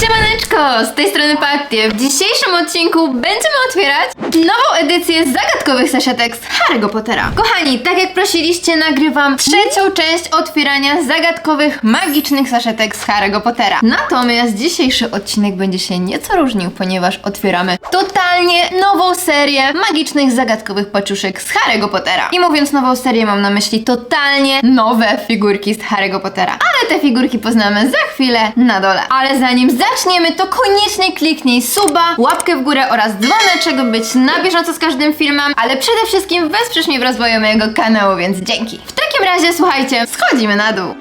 Siemaneczko, z tej strony Patty. W dzisiejszym odcinku będziemy otwierać nową edycję zagadkowych saszetek z Harry'ego Pottera. Kochani, tak jak prosiliście, nagrywam trzecią część otwierania zagadkowych, magicznych saszetek z Harry'ego Pottera. Natomiast dzisiejszy odcinek będzie się nieco różnił, ponieważ otwieramy totalnie nową serię magicznych, zagadkowych paczuszek z Harry'ego Pottera. I mówiąc nową serię, mam na myśli totalnie nowe figurki z Harry'ego Pottera. Ale te figurki poznamy za chwilę na dole. Ale zanim zaczniemy, to koniecznie kliknij suba, łapkę w górę oraz dzwoneczek, by być na bieżąco z każdym filmem, ale przede wszystkim wesprzesz mnie w rozwoju mojego kanału, więc dzięki. W takim razie, słuchajcie, schodzimy na dół.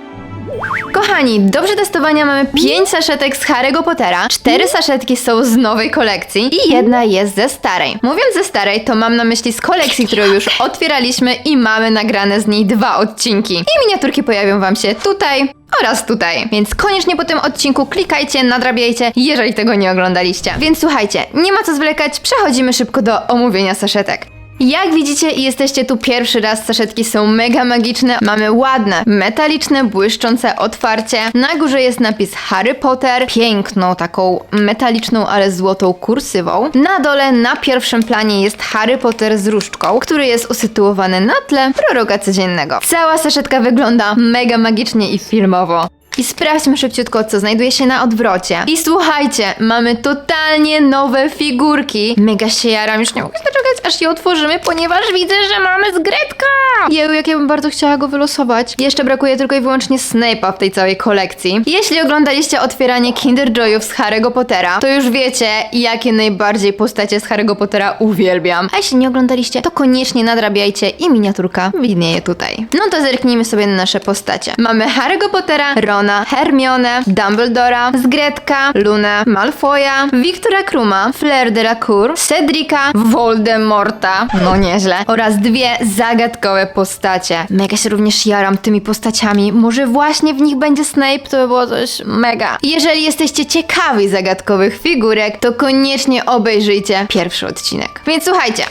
Kochani, do przetestowania mamy 5 saszetek z Harry'ego Pottera, 4 saszetki są z nowej kolekcji i jedna jest ze starej. Mówiąc ze starej, to mam na myśli z kolekcji, którą już otwieraliśmy i mamy nagrane z niej dwa odcinki. I miniaturki pojawią wam się tutaj oraz tutaj. Więc koniecznie po tym odcinku klikajcie, nadrabiajcie, jeżeli tego nie oglądaliście. Więc słuchajcie, nie ma co zwlekać, przechodzimy szybko do omówienia saszetek. Jak widzicie i jesteście tu pierwszy raz, saszetki są mega magiczne. Mamy ładne, metaliczne, błyszczące otwarcie. Na górze jest napis Harry Potter, piękną, taką metaliczną, ale złotą kursywą. Na dole, na pierwszym planie jest Harry Potter z różdżką, który jest usytuowany na tle proroka codziennego. Cała saszetka wygląda mega magicznie i filmowo. I sprawdźmy szybciutko, co znajduje się na odwrocie. I słuchajcie, mamy totalnie nowe figurki. Mega się jaram, już nie mogę doczekać, aż je otworzymy, ponieważ widzę, że mamy zgretka. Jeju, jak ja bym bardzo chciała go wylosować. Jeszcze brakuje tylko i wyłącznie Snape'a w tej całej kolekcji. Jeśli oglądaliście otwieranie Kinder Joyów z Harry'ego Pottera, to już wiecie, jakie najbardziej postacie z Harry'ego Pottera uwielbiam. A jeśli nie oglądaliście, to koniecznie nadrabiajcie i miniaturka widnieje tutaj. No to zerknijmy sobie na nasze postacie. Mamy Harry'ego Pottera, Rona, Hermione, Dumbledora, Zgretka, Lunę, Malfoya, Wiktora Kruma, Flair de la Cour, Cedrica, Voldemorta, no nieźle, oraz dwie zagadkowe postacie. Mega się również jaram tymi postaciami. Może właśnie w nich będzie Snape, to by było coś mega. Jeżeli jesteście ciekawi zagadkowych figurek, to koniecznie obejrzyjcie pierwszy odcinek. Więc słuchajcie,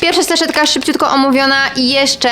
pierwsza slaszetka szybciutko omówiona i jeszcze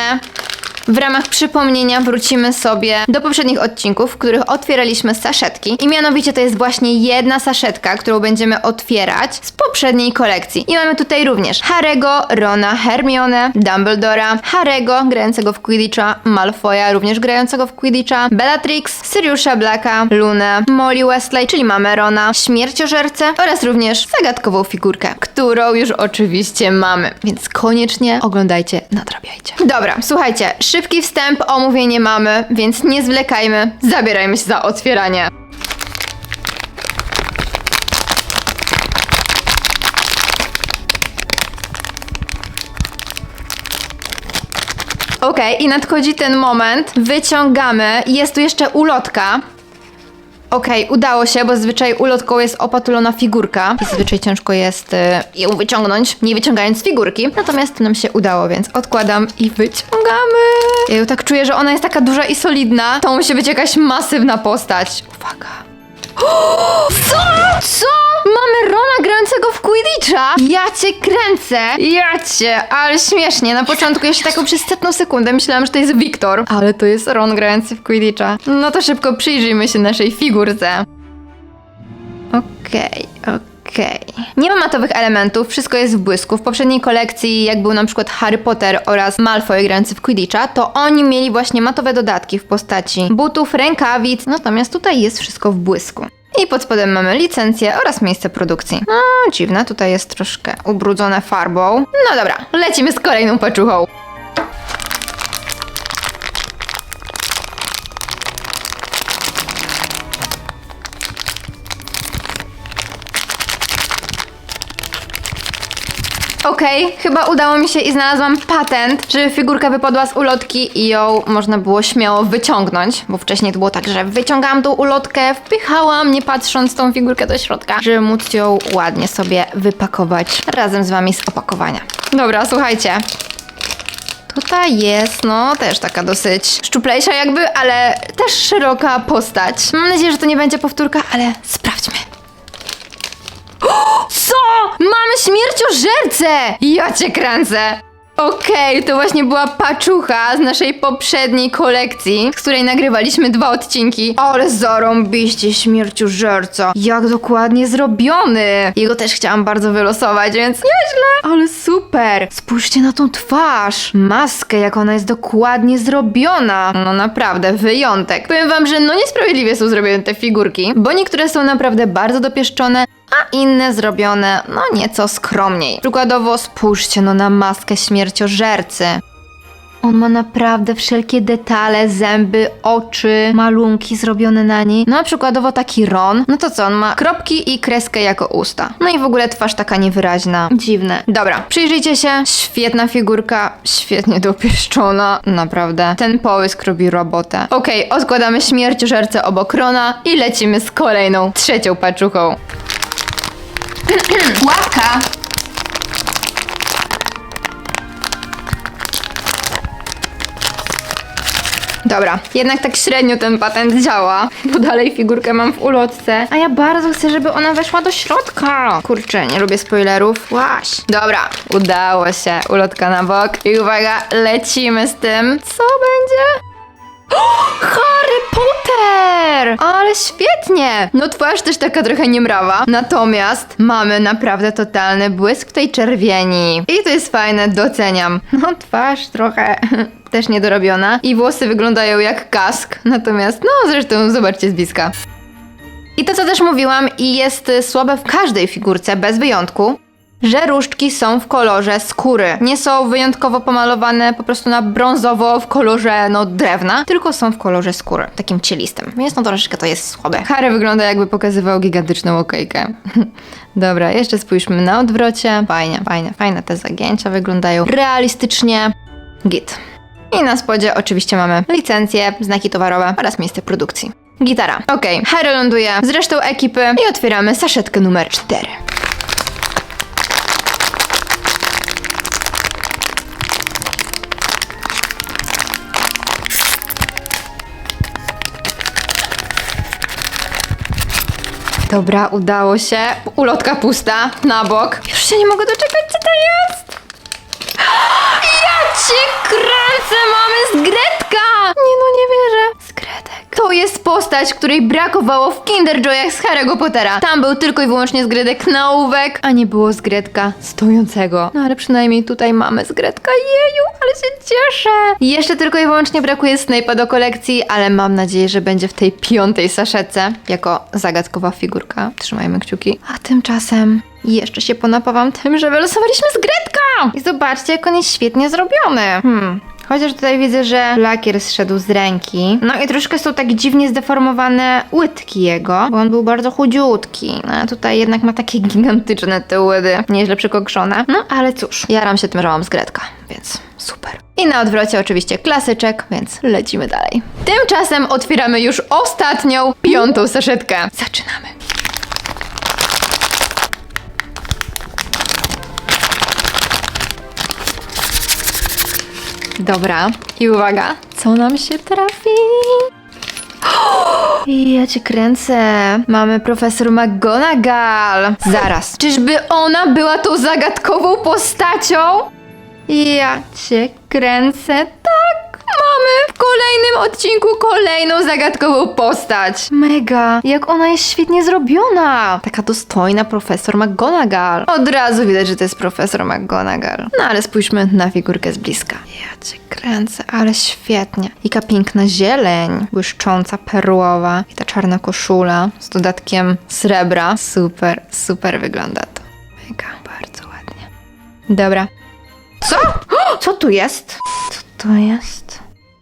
w ramach przypomnienia wrócimy sobie do poprzednich odcinków, w których otwieraliśmy saszetki. I mianowicie to jest właśnie jedna saszetka, którą będziemy otwierać z poprzedniej kolekcji. I mamy tutaj również Harego, Rona, Hermione, Dumbledora, Harego, grającego w Quidditcha, Malfoya, również grającego w Quidditcha, Bellatrix, Siriusza Blacka, Lunę, Molly Wesley, czyli mamy Rona, Śmierciożercę oraz również zagadkową figurkę, którą już oczywiście mamy. Więc koniecznie oglądajcie, nadrabiajcie. Dobra, słuchajcie, szybki wstęp, omówienie mamy, więc nie zwlekajmy, zabierajmy się za otwieranie. Okej, i nadchodzi ten moment. Wyciągamy. Jest tu jeszcze ulotka. Okej, udało się, bo zazwyczaj ulotką jest opatulona figurka. I zazwyczaj ciężko jest y, ją wyciągnąć, nie wyciągając figurki. Natomiast nam się udało, więc odkładam i wyciągamy. Ja ją tak czuję, że ona jest taka duża i solidna. To musi być jakaś masywna postać. Uwaga. Quidditcha? Ja cię kręcę! Ja cię! Ale śmiesznie. Na początku jeszcze taką przez setną sekundę myślałam, że to jest Wiktor. Ale to jest Ron grający w Quidditcha. No to szybko przyjrzyjmy się naszej figurce. Okej, okej. Nie ma matowych elementów, wszystko jest w błysku. W poprzedniej kolekcji, jak był na przykład Harry Potter oraz Malfoy grający w Quidditcha, to oni mieli właśnie matowe dodatki w postaci butów, rękawic, natomiast tutaj jest wszystko w błysku. I pod spodem mamy licencję oraz miejsce produkcji. No, dziwne, tutaj jest troszkę ubrudzone farbą. No dobra, lecimy z kolejną paczuchą. Okej, chyba udało mi się i znalazłam patent, żeby figurka wypadła z ulotki i ją można było śmiało wyciągnąć, bo wcześniej to było tak, że wyciągałam tą ulotkę, wpychałam, nie patrząc tą figurkę do środka, żeby móc ją ładnie sobie wypakować razem z wami z opakowania. Dobra, słuchajcie. Tutaj jest, no, też taka dosyć szczuplejsza jakby, ale też szeroka postać. Mam nadzieję, że to nie będzie powtórka, ale sprawdźmy. Co? Mamy śmierciożercę! Ja cię kręcę! Okej, to właśnie była paczucha z naszej poprzedniej kolekcji, z której nagrywaliśmy dwa odcinki. Ale zarąbiście śmierciu żerca. Jak dokładnie zrobiony. Jego też chciałam bardzo wylosować, więc nieźle. Ale super. Spójrzcie na tą twarz. Maskę, jak ona jest dokładnie zrobiona. No naprawdę, wyjątek. Powiem wam, że no niesprawiedliwie są zrobione te figurki, bo niektóre są naprawdę bardzo dopieszczone, a inne zrobione, no nieco skromniej. Przykładowo spójrzcie no na maskę śmierciożercy. On ma naprawdę wszelkie detale, zęby, oczy, malunki zrobione na niej. No a przykładowo taki Ron, no to co, on ma kropki i kreskę jako usta. No i w ogóle twarz taka niewyraźna. Dziwne. Dobra, przyjrzyjcie się. Świetna figurka, świetnie dopieszczona. Naprawdę. Ten połysk robi robotę. Okej, odkładamy śmierciożercę obok Rona i lecimy z kolejną, trzecią paczuchą. Łapka! Dobra, jednak tak średnio ten patent działa, bo dalej figurkę mam w ulotce, a ja bardzo chcę, żeby ona weszła do środka. Kurczę, nie lubię spoilerów. Łaś. Dobra, udało się. Ulotka na bok. I uwaga, lecimy z tym. Co będzie? Harry Potter! Ale świetnie! No twarz też taka trochę niemrawa. Natomiast mamy naprawdę totalny błysk tej czerwieni. I to jest fajne, doceniam. No twarz trochę też niedorobiona. I włosy wyglądają jak kask. Natomiast no zresztą zobaczcie z bliska. I to co też mówiłam i jest słabe w każdej figurce, bez wyjątku, że różdżki są w kolorze skóry. Nie są wyjątkowo pomalowane po prostu na brązowo w kolorze no drewna, tylko są w kolorze skóry, takim cielistym. Więc no troszeczkę to jest słabe. Harry wygląda jakby pokazywał gigantyczną okejkę. Dobra, jeszcze spójrzmy na odwrocie. Fajnie, fajne, fajne te zagięcia wyglądają realistycznie. Git. I na spodzie oczywiście mamy licencje, znaki towarowe oraz miejsce produkcji. Gitara. Okej, Harry ląduje z resztą ekipy i otwieramy saszetkę numer 4. Dobra, udało się. Ulotka pusta, na bok. Już się nie mogę doczekać, co postać, której brakowało w Kinder Joyach z Harry'ego Pottera. Tam był tylko i wyłącznie Zgredek na ołówek, a nie było Zgredka stojącego. No ale przynajmniej tutaj mamy Zgredka. Jeju, ale się cieszę. Jeszcze tylko i wyłącznie brakuje Snape'a do kolekcji, ale mam nadzieję, że będzie w tej piątej saszetce jako zagadkowa figurka. Trzymajmy kciuki. A tymczasem jeszcze się ponapawam tym, że wylosowaliśmy Zgredka! I zobaczcie, jak on jest świetnie zrobiony. Hmm. Chociaż tutaj widzę, że lakier zszedł z ręki. No i troszkę są tak dziwnie zdeformowane łydki jego, bo on był bardzo chudziutki. No, a tutaj jednak ma takie gigantyczne te łydy, nieźle przykokszone. No ale cóż, jaram się tym, że mam zgredka, więc super. I na odwrocie oczywiście klasyczek, więc lecimy dalej. Tymczasem otwieramy już ostatnią, piątą saszetkę. Zaczynamy. Dobra, i uwaga, co nam się trafi? Ja cię kręcę. Mamy profesor McGonagall. Zaraz. Czyżby ona była tą zagadkową postacią? Ja cię kręcę. Tak, mamy w kolejnym odcinku kolejną zagadkową postać. Mega, jak ona jest świetnie zrobiona. Taka dostojna profesor McGonagall. Od razu widać, że to jest profesor McGonagall. No ale spójrzmy na figurkę z bliska. Ja cię kręcę, ale świetnie. Jaka piękna zieleń, błyszcząca, perłowa. I ta czarna koszula z dodatkiem srebra. Super, super wygląda to. Mega, bardzo ładnie. Dobra. Co? Co tu jest? Co to jest?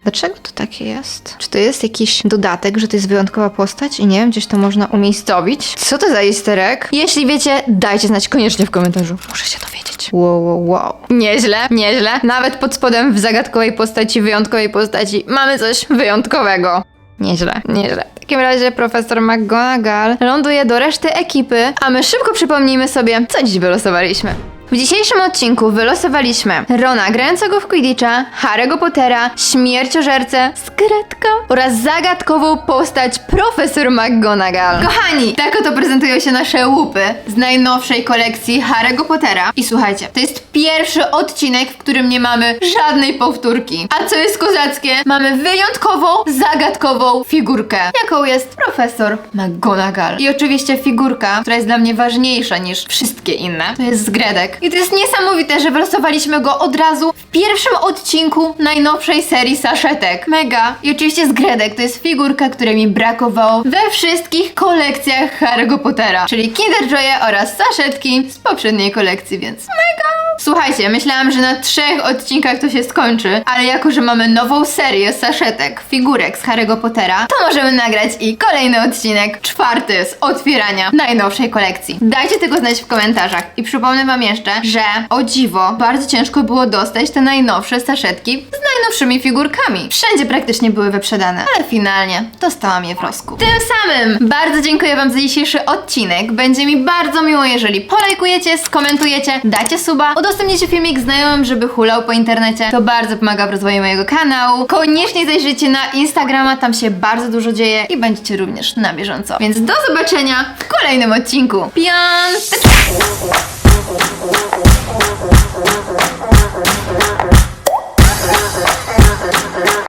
Dlaczego to takie jest? Czy to jest jakiś dodatek, że to jest wyjątkowa postać i nie wiem, gdzieś to można umiejscowić? Co to za easter egg? Jeśli wiecie, dajcie znać koniecznie w komentarzu. Muszę się dowiedzieć. Wow, wow, wow. Nieźle, nieźle. Nawet pod spodem w zagadkowej postaci, wyjątkowej postaci mamy coś wyjątkowego. Nieźle, nieźle. W takim razie profesor McGonagall ląduje do reszty ekipy, a my szybko przypomnijmy sobie, co dziś wylosowaliśmy. W dzisiejszym odcinku wylosowaliśmy Rona grającego w Quidditcha, Harry'ego Pottera, śmierciożercę, skretkę oraz zagadkową postać profesor McGonagall. Kochani, tak oto prezentują się nasze łupy z najnowszej kolekcji Harry'ego Pottera. I słuchajcie, to jest pierwszy odcinek, w którym nie mamy żadnej powtórki. A co jest kozackie? Mamy wyjątkową, zagadkową figurkę, jaką jest profesor McGonagall. I oczywiście figurka, która jest dla mnie ważniejsza niż wszystkie inne, to jest Zgredek. I to jest niesamowite, że wylosowaliśmy go od razu w pierwszym odcinku najnowszej serii saszetek. Mega. I oczywiście Zgredek to jest figurka, której mi brakowało we wszystkich kolekcjach Harry'ego Pottera, czyli Kinder Joye oraz saszetki z poprzedniej kolekcji, więc mega. Słuchajcie, myślałam, że na trzech odcinkach to się skończy, ale jako, że mamy nową serię saszetek, figurek z Harry'ego Pottera, to możemy nagrać i kolejny odcinek, czwarty z otwierania najnowszej kolekcji. Dajcie tego znać w komentarzach i przypomnę wam jeszcze, że o dziwo, bardzo ciężko było dostać te najnowsze saszetki z najnowszymi figurkami. Wszędzie praktycznie były wyprzedane, ale finalnie dostałam je w rosku. Tym samym bardzo dziękuję wam za dzisiejszy odcinek. Będzie mi bardzo miło, jeżeli polajkujecie, skomentujecie, dacie suba, udostępnijcie filmik znajomym, żeby hulał po internecie. To bardzo pomaga w rozwoju mojego kanału. Koniecznie zajrzyjcie na Instagrama, tam się bardzo dużo dzieje i będziecie również na bieżąco. Więc do zobaczenia w kolejnym odcinku. Piątek!